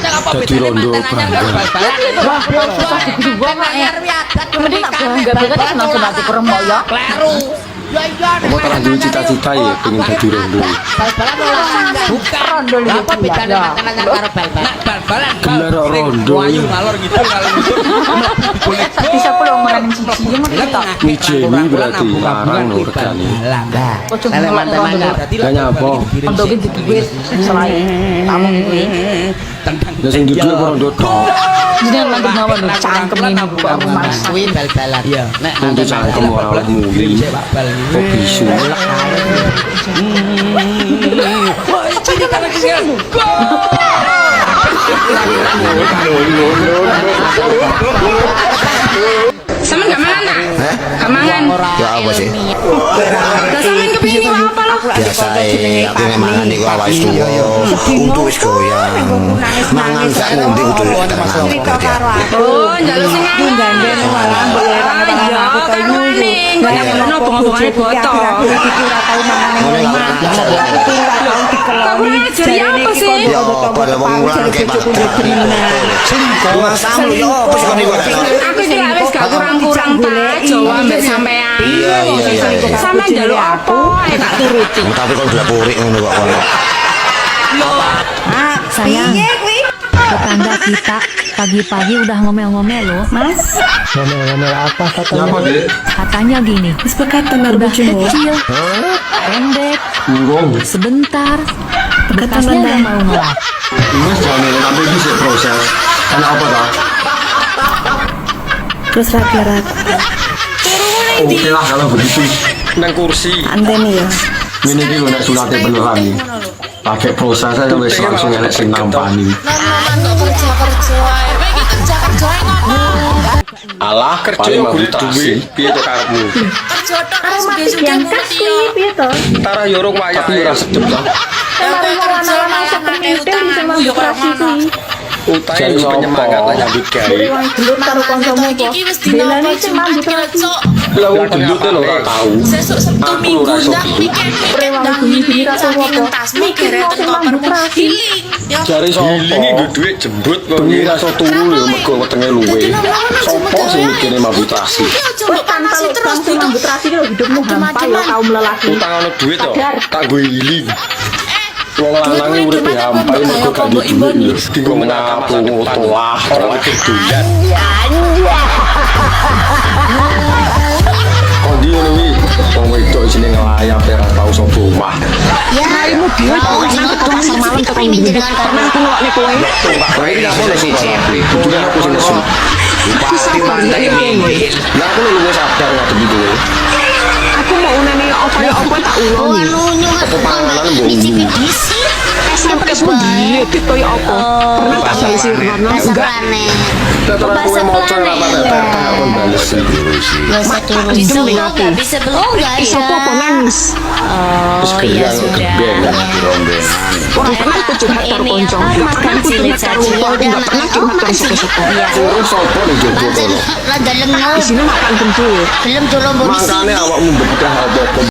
Dadi rondo bangga. Wah, susah dibikin gua mak ya. Kemudian tak bangga banget ya langsung mati kurang mau ya. Kleru. Ya. Kamu dulu cita-cita ya pengen dadi rondo. Bal-balan ora bukan. Rondo lho, Apa bedane ya. makanan karo bal-balan? Nak bal-balan. Gelar rondo. Wayu ngalor gitu ngalor gitu. Tak bisa pulang menang siji ya kita. Mijeni berarti larang regane. Lele mantan mantan. Lah nyapa? Rondo ki selain tamu kuwi. Ya sing apa rondo tok. Jadi yang lagi lho cangkem ini rumah. Kuwi bal-balan. Iya. Nek Untuk cangkem ora oleh muli. Kok bisu? Wah. Sama gak mangan nak? Gak mangan. Ya apa sih? Lah sampean kepingin lo? Biasa ya, aku mangan iku awak wis tuwa. Untu wis goyang. Mangan gak ngombe kudu tenang kok. Oh, njaluk sing ngandel malah mbok Iya, karuane. Gak ngono bongong-bongone botol. Kamu jadi apa sih? Ya apa wong apa sih niku? Aku iki wis gak kurang-kurang tak Jawa mbek sampean. Sampean njaluk apa? Tak turuti. Tapi kok delapurik ngono kok kono. Sayang, tetangga kita pagi-pagi udah ngomel-ngomel loh. Mas, Nyapa, Dek? katanya gini. Udah kecil, pendek, sebentar. Bekasnya yang mau ngelap. Mas jangan tapi bisa proses. Karena apa dah? Terus rapi-rapi Oke lah kalau begitu. Nang kursi. anteni ya. Ini iki lho nek sunate beneran nih. Pakai proses aja wis langsung enek sing nampani. Alah, kerja yo golek duit. Piye to karepmu? Yang kasih piye to? Tara yo rong wayah. Tapi ora sedep to. Ora ana masuk di sama operasi kuwi. utahe yo penyemangat lah yang digawe gelut karo kancamu kok iki wis dinane cuman dipecok wong gendut lho ora tau. Sesuk sabtu minggu nak mikir rewang bumi iki rasa ngopo tas mikir tentu operasi jare sapa ngilingi nggo dhuwit jembut kok ngi rasa turu yo mergo wetenge luwe. Sapa sing mikire mabutasi kok tanpa terus mabutasi lho hidupmu hampa ya kaum lelaki. Utangane dhuwit to? Tak gue ngiling. Wong lanang urip hampai mergo gak duwe depan. Wah, Orang mikir doyan. Kondi ngono kuwi. Wong wedok isine ngelayap ora tau sapa omah. Harimu dhewe kok nang ke pasar malam pengen gede. Pernah aku ngelokne kowe. Kowe iki apa lho siji? Aku sing nesu. Bupati mantan ini. Lah aku wis sadar ngadepi kowe. Aku mau unane apa ya apa tak uloni. Apa panganan mbok umi? Esnya pakai budi, gitu ya apa. Pernah tak bales sih Rono? Enggak. Teteran Sopo nangis? Orang pernah aku curhat karo karo Upo, enggak pernah curhat karo sapa-sapa. Terus sapa ning jowo kono? Di sini makan awakmu apa